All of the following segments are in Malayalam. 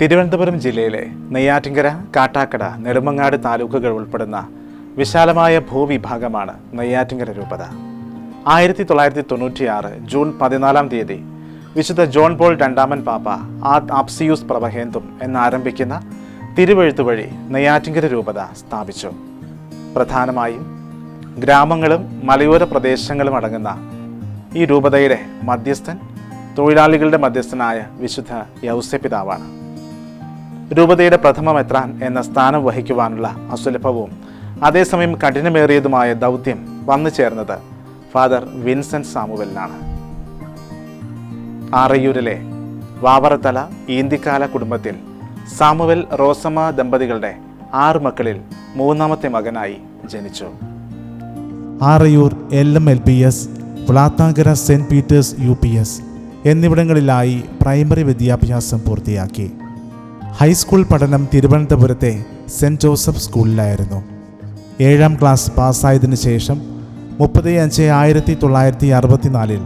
തിരുവനന്തപുരം ജില്ലയിലെ നെയ്യാറ്റിങ്കര കാട്ടാക്കട നെടുമങ്ങാട് താലൂക്കുകൾ ഉൾപ്പെടുന്ന വിശാലമായ ഭൂവിഭാഗമാണ് നെയ്യാറ്റിങ്കര രൂപത. ആയിരത്തി തൊള്ളായിരത്തി തൊണ്ണൂറ്റിയാറ് ജൂൺ പതിനാലാം തീയതി വിശുദ്ധ ജോൺ പോൾ രണ്ടാമൻ പാപ്പ ആദ് അപ്സിയൂസ് പ്രഭഹേന്തും എന്നാരംഭിക്കുന്ന തിരുവഴുത്ത് വഴി നെയ്യാറ്റിങ്കര രൂപത സ്ഥാപിച്ചു. പ്രധാനമായും ഗ്രാമങ്ങളും മലയോര പ്രദേശങ്ങളും അടങ്ങുന്ന ഈ രൂപതയുടെ മധ്യസ്ഥൻ തൊഴിലാളികളുടെ മധ്യസ്ഥനായ വിശുദ്ധ യൗസ്യപിതാവാണ് രൂപതയുടെ പ്രഥമ മെത്രാൻ എന്ന സ്ഥാനം വഹിക്കുവാനുള്ള അസുലഭവും അതേസമയം കഠിനമേറിയതുമായ ദൗത്യം വന്നു ചേർന്നത് ഫാദർ വിൻസെന്റ് സാമുവലിനാണ്. ആറയൂരിലെ വാവറത്തല ഈന്തിക്കാല കുടുംബത്തിൽ സാമുവൽ റോസമ്മ ദമ്പതികളുടെ ആറ് മക്കളിൽ മൂന്നാമത്തെ മകനായി ജനിച്ചു. Arayur L M L P S Vlathankara Saint Peter's U P S എന്നിവിടങ്ങളിലായി primary വിദ്യാഭ്യാസം പൂർത്തിയാക്കി. ഹൈസ്കൂൾ പഠനം തിരുവനന്തപുരത്തെ സെന്റ് ജോസഫ് സ്കൂളിലായിരുന്നു. ഏഴാം ക്ലാസ് പാസ്സായതിനു ശേഷം മുപ്പത് അഞ്ച് ആയിരത്തി തൊള്ളായിരത്തി അറുപത്തിനാലിൽ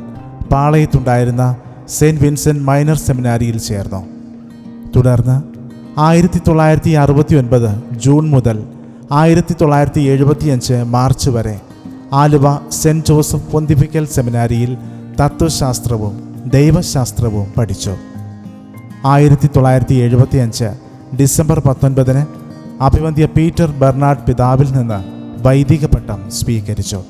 പാളയത്തുണ്ടായിരുന്ന സെന്റ് വിൻസെന്റ് മൈനർ സെമിനാരിയിൽ ചേർന്നു. തുടർന്ന് ആയിരത്തി തൊള്ളായിരത്തി അറുപത്തി ഒൻപത് ജൂൺ മുതൽ ആയിരത്തി തൊള്ളായിരത്തി എഴുപത്തിയഞ്ച് മാർച്ച് വരെ ആലുവ സെന്റ് ജോസഫ് പൊന്തിഫിക്കൽ സെമിനാരിയിൽ തത്വശാസ്ത്രവും ദൈവശാസ്ത്രവും പഠിച്ചു. ആയിരത്തി തൊള്ളായിരത്തി എഴുപത്തി അഞ്ച് ഡിസംബർ പത്തൊൻപതിന് അഭിവന്ധ്യ പീറ്റർ ബെർണാഡ് പിതാവിൽ നിന്ന് വൈദിക പട്ടം സ്വീകരിച്ചു.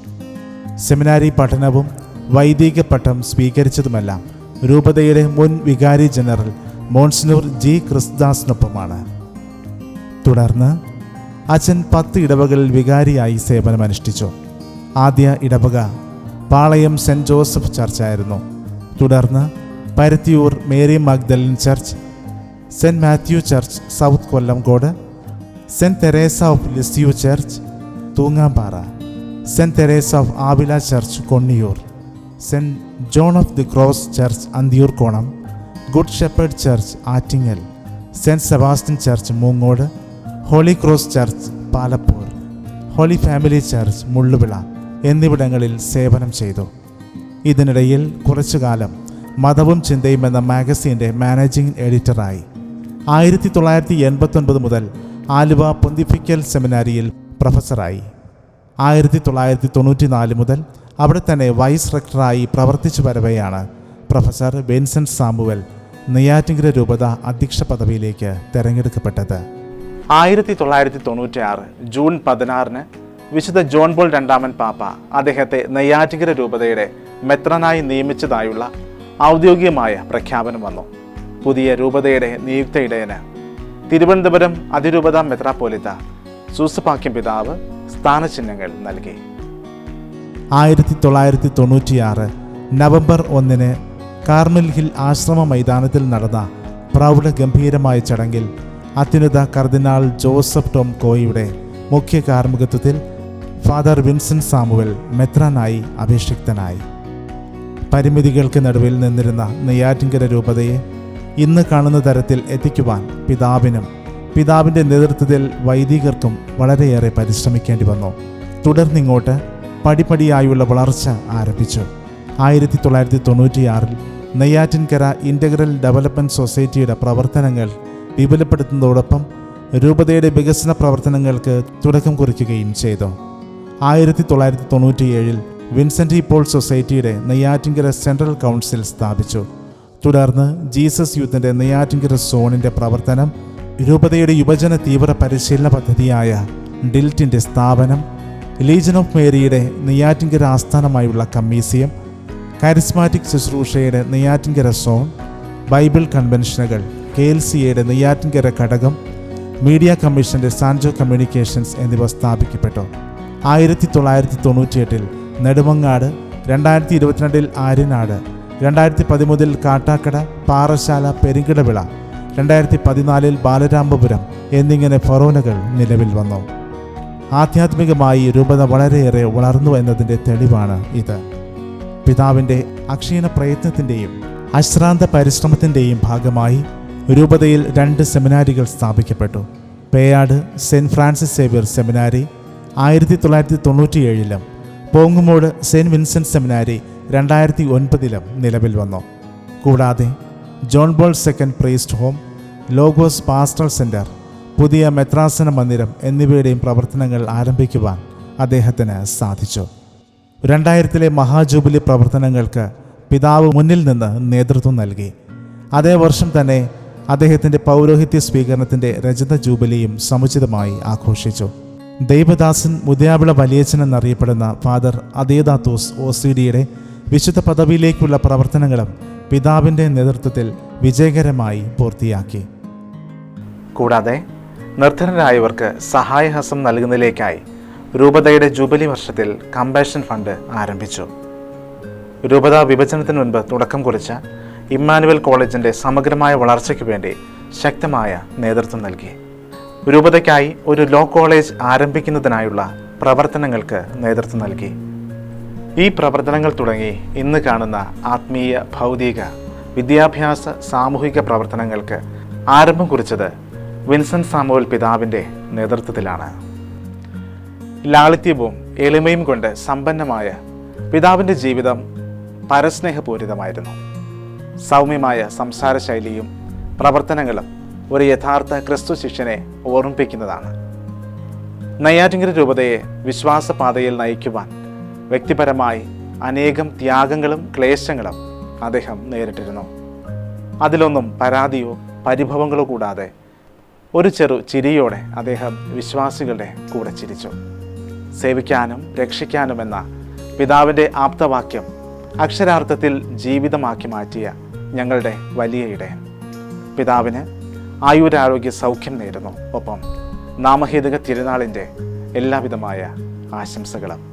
സെമിനാരി പഠനവും വൈദിക പട്ടം സ്വീകരിച്ചതുമെല്ലാം രൂപതയുടെ മുൻ വികാരി ജനറൽ മോൺസിനൂർ ജി. ക്രിസ്ദാസിനൊപ്പമാണ്. തുടർന്ന് അച്ഛൻ പത്ത് ഇടവകളിൽ വികാരിയായി സേവനമനുഷ്ഠിച്ചു. ആദ്യ ഇടവക പാളയം സെന്റ് ജോസഫ് ചർച്ചായിരുന്നു. തുടർന്ന് Paruthiyoor Mary Magdalene church Saint Matthew church south Kollamkode Saint Teresa of Lisieux church Thoongampara Saint Teresa of Avila church Konniyoor Saint John of the Cross church Anthiyoorkonam Good Shepherd church Attingal Saint Sebastian church Moongode Holy Cross church Palappoor Holy Family church Mulluvila എന്നിവിടങ്ങളിൽ സേവനം ചെയ്തു. ഇതിനിടയിൽ കുറച്ചു കാലം മതവും ചിന്തയും എന്ന മാഗസീന്റെ മാനേജിംഗ് എഡിറ്ററായി. ആയിരത്തി തൊള്ളായിരത്തി എൺപത്തൊൻപത് മുതൽ ആലുവ പൊന്തിഫിക്കൽ സെമിനാരിയിൽ പ്രൊഫസറായി. ആയിരത്തി തൊള്ളായിരത്തി തൊണ്ണൂറ്റി നാല് മുതൽ അവിടെ തന്നെ വൈസ് റെക്ടറായി പ്രവർത്തിച്ചു വരവെയാണ് പ്രൊഫസർ വിൻസെന്റ് സാമുവൽ നെയ്യാറ്റിങ്കര രൂപത അധ്യക്ഷ പദവിയിലേക്ക് തിരഞ്ഞെടുക്കപ്പെട്ടത്. ആയിരത്തി തൊള്ളായിരത്തി തൊണ്ണൂറ്റി ആറ് ജൂൺ പതിനാറിന് വിശുദ്ധ ജോൺ പോൾ രണ്ടാമൻ പാപ്പ അദ്ദേഹത്തെ നെയ്യാറ്റിങ്കര രൂപതയുടെ മെത്രനായി നിയമിച്ചതായുള്ള ഔദ്യോഗികമായ പ്രഖ്യാപനം വന്നു. പുതിയ രൂപതയുടെ നിയുക്ത ഇടയന് തിരുവനന്തപുരം അതിരൂപത മെത്രാപ്പോലിത്ത സൂസപാക്യം പിതാവ് സ്ഥാനചിഹ്നങ്ങൾ നൽകി. ആയിരത്തി തൊള്ളായിരത്തി തൊണ്ണൂറ്റിയാറ് നവംബർ ഒന്നിന് കാർമൽ ഹിൽ ആശ്രമ മൈതാനത്തിൽ നടന്ന പ്രൗഢഗംഭീരമായ ചടങ്ങിൽ അത്യുന്നത കർദിനാൾ ജോസഫ് ടോം കോയിയുടെ മുഖ്യ കാർമ്മികത്വത്തിൽ ഫാദർ വിൻസെന്റ് സാമുവൽ മെത്രാനായി അഭിഷിക്തനായി. പരിമിതികൾക്ക് നടുവിൽ നിന്നിരുന്ന നെയ്യാറ്റിങ്കര രൂപതയെ ഇന്ന് കാണുന്ന തരത്തിൽ എത്തിക്കുവാൻ പിതാവിനും പിതാവിന്റെ നേതൃത്വത്തിൽ വൈദികർക്കും വളരെയേറെ പരിശ്രമിക്കേണ്ടി വന്നു. തുടർന്നിങ്ങോട്ട് പടിപടിയായുള്ള വളർച്ച ആരംഭിച്ചു. ആയിരത്തി തൊള്ളായിരത്തി തൊണ്ണൂറ്റിയാറിൽ നെയ്യാറ്റിൻകര ഇന്റഗ്രൽ ഡെവലപ്മെന്റ് സൊസൈറ്റിയുടെ പ്രവർത്തനങ്ങൾ വിപുലപ്പെടുത്തുന്നതോടൊപ്പം രൂപതയുടെ വികസന പ്രവർത്തനങ്ങൾക്ക് തുടക്കം കുറിക്കുകയും ചെയ്തു. ആയിരത്തി തൊള്ളായിരത്തി തൊണ്ണൂറ്റിയേഴിൽ വിൻസെന്റ് പോൾ സൊസൈറ്റിയുടെ നെയ്യാറ്റിങ്കര സെൻട്രൽ കൗൺസിൽ സ്ഥാപിച്ചു. തുടർന്ന് ജീസസ് യൂത്തിന്റെ നെയ്യാറ്റിങ്കര സോണിന്റെ പ്രവർത്തനം രൂപതയുടെ യുവജന തീവ്ര പരിശീലന പദ്ധതിയായ ഡിൽറ്റിന്റെ സ്ഥാപനം ലീജൻ ഓഫ് മേരിയുടെ നെയ്യാറ്റിങ്കര ആസ്ഥാനമായുള്ള കമ്മീസിയം കാരിസ്മാറ്റിക് ശുശ്രൂഷയുടെ നെയ്യാറ്റിങ്കര സോൺ ബൈബിൾ കൺവെൻഷനുകൾ കെ എൽ സിയുടെ നെയ്യാറ്റിങ്കര ഘടകം മീഡിയ കമ്മീഷന്റെ സാൻജോ കമ്മ്യൂണിക്കേഷൻസ് എന്നിവ സ്ഥാപിക്കപ്പെട്ടു. ആയിരത്തി തൊള്ളായിരത്തി തൊണ്ണൂറ്റിയെട്ടിൽ നെടുമങ്ങാട് രണ്ടായിരത്തി ഇരുപത്തിരണ്ടിൽ ആര്യനാട് രണ്ടായിരത്തി പതിമൂന്നിൽ കാട്ടാക്കട പാറശാല പെരിങ്കിടവിള രണ്ടായിരത്തി പതിനാലിൽ ബാലരാമപുരം എന്നിങ്ങനെ ഫറോനകൾ നിലവിൽ വന്നു. ആധ്യാത്മികമായി രൂപത വളരെയേറെ വളർന്നു എന്നതിന്റെ തെളിവാണ് ഇത്. പിതാവിന്റെ അക്ഷീണ പ്രയത്നത്തിന്റെയും അശ്രാന്ത പരിശ്രമത്തിന്റെയും ഭാഗമായി രൂപതയിൽ രണ്ട് സെമിനാരികൾ സ്ഥാപിക്കപ്പെട്ടു. Peyad Saint Francis Xavier seminary ആയിരത്തി തൊള്ളായിരത്തി തൊണ്ണൂറ്റിയേഴിലും പോങ്ങുമോട് സെന്റ് വിൻസെന്റ് സെമിനാരി രണ്ടായിരത്തി ഒൻപതിലും നിലവിൽ വന്നു. കൂടാതെ John Paul second priest home Logos pastoral centre പുതിയ മെത്രാസന മന്ദിരം എന്നിവയുടെയും പ്രവർത്തനങ്ങൾ ആരംഭിക്കുവാൻ അദ്ദേഹത്തിന് സാധിച്ചു. രണ്ടായിരത്തിലെ മഹാജൂബിലി പ്രവർത്തനങ്ങൾക്ക് പിതാവ് മുന്നിൽ നിന്ന് നേതൃത്വം നൽകി. അതേ വർഷം തന്നെ അദ്ദേഹത്തിന്റെ പൗരോഹിത്യ സ്വീകരണത്തിന്റെ രജത ജൂബിലിയും സമുചിതമായി ആഘോഷിച്ചു. ദൈവദാസൻ മുതിയാവിള വലിയച്ചൻ എന്നറിയപ്പെടുന്ന ഫാദർ അദേദാത്തോസ് ഒ സി ഡിയുടെ വിശുദ്ധ പദവിയിലേക്കുള്ള പ്രവർത്തനങ്ങളും പിതാവിന്റെ നേതൃത്വത്തിൽ വിജയകരമായി പൂർത്തിയാക്കി. കൂടാതെ നിർധനരായവർക്ക് സഹായഹസം നൽകുന്നതിലേക്കായി രൂപതയുടെ ജൂബിലി വർഷത്തിൽ കമ്പാഷൻ ഫണ്ട് ആരംഭിച്ചു. രൂപത വിഭജനത്തിന് മുൻപ് തുടക്കം കുറിച്ച ഇമ്മാനുവൽ കോളേജിന്റെ സമഗ്രമായ വളർച്ചയ്ക്ക് വേണ്ടി ശക്തമായ നേതൃത്വം നൽകി. രൂപതയ്ക്കായി ഒരു ലോ കോളേജ് ആരംഭിക്കുന്നതിനായുള്ള പ്രവർത്തനങ്ങൾക്ക് നേതൃത്വം നൽകി. ഈ പ്രവർത്തനങ്ങൾ തുടങ്ങി ഇന്ന് കാണുന്ന ആത്മീയ ഭൗതിക വിദ്യാഭ്യാസ സാമൂഹിക പ്രവർത്തനങ്ങൾക്ക് ആരംഭം കുറിച്ചത് വിൻസെന്റ് സാമുവൽ പിതാവിന്റെ നേതൃത്വത്തിലാണ്. ലാളിത്യവും എളിമയും കൊണ്ട് സമ്പന്നമായ പിതാവിന്റെ ജീവിതം പരസ്നേഹപൂരിതമായിരുന്നു. സൗമ്യമായ സംസാരശൈലിയും പ്രവർത്തനങ്ങളും ഒരു യഥാർത്ഥ ക്രിസ്തു ശിഷ്യനെ ഓർമ്മിപ്പിക്കുന്നതാണ്. നെയ്യാറ്റിങ്കര രൂപതയെ വിശ്വാസപാതയിൽ നയിക്കുവാൻ വ്യക്തിപരമായി അനേകം ത്യാഗങ്ങളും ക്ലേശങ്ങളും അദ്ദേഹം നേരിട്ടിരുന്നു. അതിലൊന്നും പരാതിയോ പരിഭവങ്ങളോ കൂടാതെ ഒരു ചെറു ചിരിയോടെ അദ്ദേഹം വിശ്വാസികളുടെ കൂടെ ചിരിച്ചു. സേവിക്കാനും രക്ഷിക്കാനുമെന്ന പിതാവിന്റെ ആപ്തവാക്യം അക്ഷരാർത്ഥത്തിൽ ജീവിതമാക്കി മാറ്റിയ ഞങ്ങളുടെ വലിയ ഇടയൻ പിതാവിന് ആയുരാരോഗ്യ സൗഖ്യം നേരുന്നു. ഒപ്പം നാമഹേതുക തിരുനാളിന്റെ എല്ലാവിധമായ ആശംസകളും.